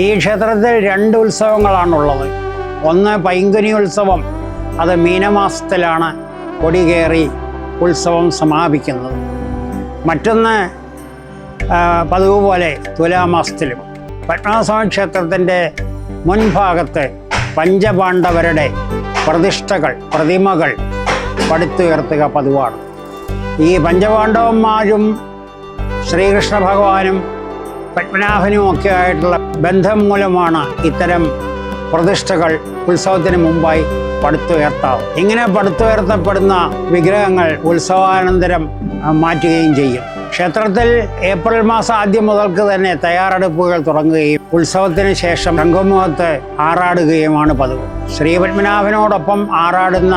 ഈ ക്ഷേത്രത്തിൽ രണ്ട് ഉത്സവങ്ങളാണുള്ളത്. ഒന്ന് പൈങ്കുനി ഉത്സവം അത് മീനമാസത്തിലാണ് കൊടികേറി ഉത്സവം സമാപിക്കുന്നത്. മറ്റൊന്ന് പതിവ് പോലെ തുലാമാസത്തിലും. പത്മനാഭസ്വാമി ക്ഷേത്രത്തിന്റെ മുൻഭാഗത്ത് പഞ്ചപാണ്ഡവരുടെ പ്രതിഷ്ഠകൾ പ്രതിമകൾ പടുത്തുയർത്തുക പതിവാണ്. ഈ പഞ്ചപാണ്ഡവന്മാരും ശ്രീകൃഷ്ണ ഭഗവാനും പത്മനാഭനും ഒക്കെ ആയിട്ടുള്ള ബന്ധം മൂലമാണ് ഇത്തരം പ്രതിഷ്ഠകൾ ഉത്സവത്തിന് മുമ്പായി പടുത്തുയർത്താവും. ഇങ്ങനെ പടുത്തുയർത്തപ്പെടുന്ന വിഗ്രഹങ്ങൾ ഉത്സവാനന്തരം മാറ്റുകയും ചെയ്യും. ക്ഷേത്രത്തിൽ ഏപ്രിൽ മാസം ആദ്യം മുതൽക്ക് തന്നെ തയ്യാറെടുപ്പുകൾ തുടങ്ങുകയും ഉത്സവത്തിന് ശേഷം രംഗമുഖത്ത് ആറാടുകയുമാണ് പതിവ്. ശ്രീപത്മനാഭനോടൊപ്പം ആറാടുന്ന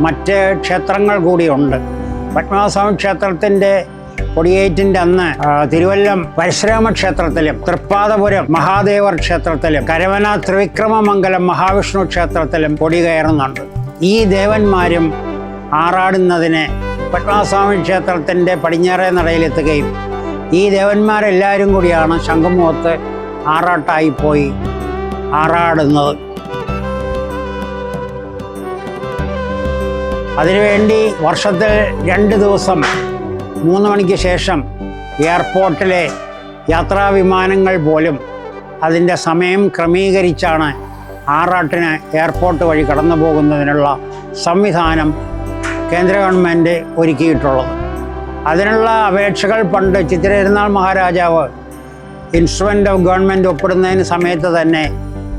മറ്റ് ക്ഷേത്രങ്ങൾ കൂടിയുണ്ട് പത്മനാഭസ്വാമി ക്ഷേത്രത്തിന്റെ കൊടിയേറ്റിന്റെ അന്ന് തിരുവല്ലം പരശുരാമ ക്ഷേത്രത്തിലും തൃപ്പാദപുരം മഹാദേവർ ക്ഷേത്രത്തിലും കരവന ത്രിവിക്രമമംഗലം മഹാവിഷ്ണു ക്ഷേത്രത്തിലും കൊടി കയറുന്നുണ്ട്. ഈ ദേവന്മാരും ആറാടുന്നതിന് പത്മനാഭസ്വാമി ക്ഷേത്രത്തിന്റെ പടിഞ്ഞാറേ നടയിലെത്തുകയും ഈ ദേവന്മാരെല്ലാവരും കൂടിയാണ് ശംഖുമുഖത്ത് ആറാട്ടായി പോയി ആറാടുന്നത്. അതിനുവേണ്ടി വർഷത്തിൽ രണ്ട് ദിവസം മൂന്ന് മണിക്ക് ശേഷം എയർപോർട്ടിലെ യാത്രാ വിമാനങ്ങൾ പോലും അതിന്റെ സമയം ക്രമീകരിച്ചാണ് ആറാട്ടിന് എയർപോർട്ട് വഴി കടന്നു പോകുന്നതിനുള്ള സംവിധാനം കേന്ദ്ര ഗവൺമെന്റ് ഒരുക്കിയിട്ടുള്ളത്. അതിനുള്ള അപേക്ഷകൾ പണ്ട് ചിത്തിരതിരുന്നാൾ മഹാരാജാവ് ഇൻസ്ട്രുമെന്റ് ഓഫ് ഗവൺമെന്റ് ഒപ്പിടുന്നതിന് സമയത്ത് തന്നെ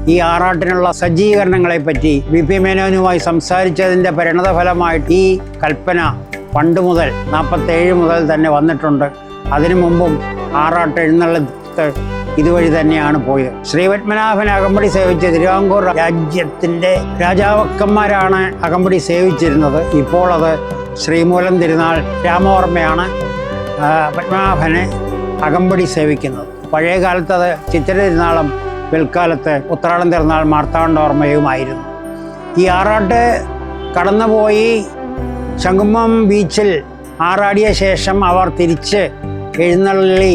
ഈ ആറാട്ടിനുള്ള സജ്ജീകരണങ്ങളെപ്പറ്റി വി പി മേനോനുമായി സംസാരിച്ചതിന്റെ പരിണതഫലമായിട്ട് ഈ കൽപ്പന പണ്ട് മുതൽ നാൽപ്പത്തേഴ് മുതൽ തന്നെ വന്നിട്ടുണ്ട്. അതിനു മുമ്പും ആറാട്ട് എഴുന്നള്ളത്ത് ഇതുവഴി തന്നെയാണ് പോയത്. ശ്രീപത്മനാഭൻ അകമ്പടി സേവിച്ച തിരുവാങ്കൂർ രാജ്യത്തിന്റെ രാജാവക്കന്മാരാണ് അകമ്പടി സേവിച്ചിരുന്നത്. ഇപ്പോൾ അത് ശ്രീമൂലം തിരുനാൾ രാമവർമ്മയാണ് പത്മനാഭനെ അകമ്പടി സേവിക്കുന്നത്. പഴയ കാലത്ത് അത് ചിത്തിര തിരുനാളും പിൽക്കാലത്ത് ഉത്രാടം തിരുനാൾ മാർത്താണ്ഡവർമ്മയുമായിരുന്നു ഈ ആറാട്ട് കടന്നുപോയി ശംഖുമം ബീച്ചിൽ ആറാടിയ ശേഷം അവർ തിരിച്ച് എഴുന്നള്ളി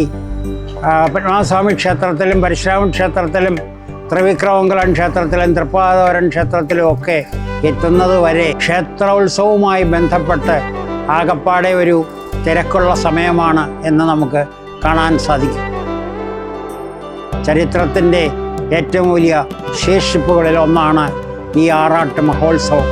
പത്മനാഭസ്വാമി ക്ഷേത്രത്തിലും പരശുരാമൻ ക്ഷേത്രത്തിലും ത്രിവിക്രമംഗലം ക്ഷേത്രത്തിലും തൃപ്പാതോരൻ ക്ഷേത്രത്തിലും ഒക്കെ എത്തുന്നത് വരെ ക്ഷേത്രോത്സവവുമായി ബന്ധപ്പെട്ട് ആകപ്പാടെ ഒരു തിരക്കുള്ള സമയമാണ് എന്ന് നമുക്ക് കാണാൻ സാധിക്കും. ചരിത്രത്തിന്റെ ഏറ്റവും വലിയ ശേഷിപ്പുകളിൽ ഒന്നാണ് ഈ ആറാട്ട് മഹോത്സവം.